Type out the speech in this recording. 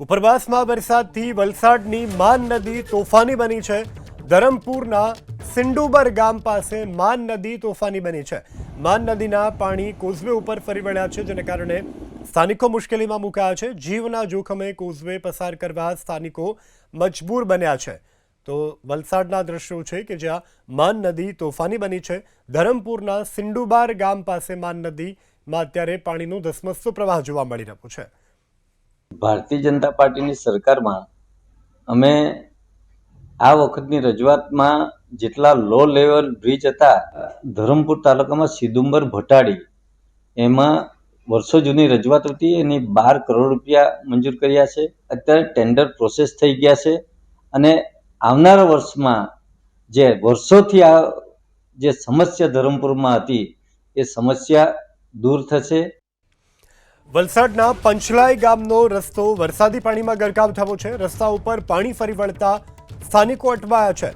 ઉપરવાસમાં વરસાદથી વલસાડની માન નદી તોફાની બની છે. ધરમપુરના સિંડુબર ગામ પાસે માન નદી તોફાની બની છે. માન નદીના પાણી કોઝવે ઉપર ફરી વળ્યા છે, જેને કારણે સ્થાનિકો મુશ્કેલીમાં મુકાયા છે. જીવના જોખમે કોઝવે પસાર કરવા સ્થાનિકો મજબૂર બન્યા છે. તો વલસાડના દ્રશ્યો છે કે જ્યાં માન નદી તોફાની બની છે. ધરમપુરના સિંડુબાર ગામ પાસે માન નદીમાં અત્યારે પાણીનો ધસમસતો પ્રવાહ જોવા મળી રહ્યો છે. ભારતીય જનતા પાર્ટીની સરકારમાં અમે આ વખતની રજૂઆતમાં જેટલા લો લેવલ બ્રિજ હતા, ધરમપુર તાલુકામાં સિદુંબર ભટાડી, એમાં વર્ષો જૂની રજૂઆત હતી, એની બાર કરોડ રૂપિયા મંજૂર કર્યા છે. અત્યારે ટેન્ડર પ્રોસેસ થઈ ગયા છે અને આવનારા વર્ષમાં જે વર્ષોથી આ જે સમસ્યા ધરમપુરમાં હતી, એ સમસ્યા દૂર થશે. વલસાડના પંચલાઈ ગામનો રસ્તો વરસાદી પાણીમાં ગરકાવ થયો છે. રસ્તા ઉપર પાણી ફરી વળતા સ્થાનિકો અટવાયા છે.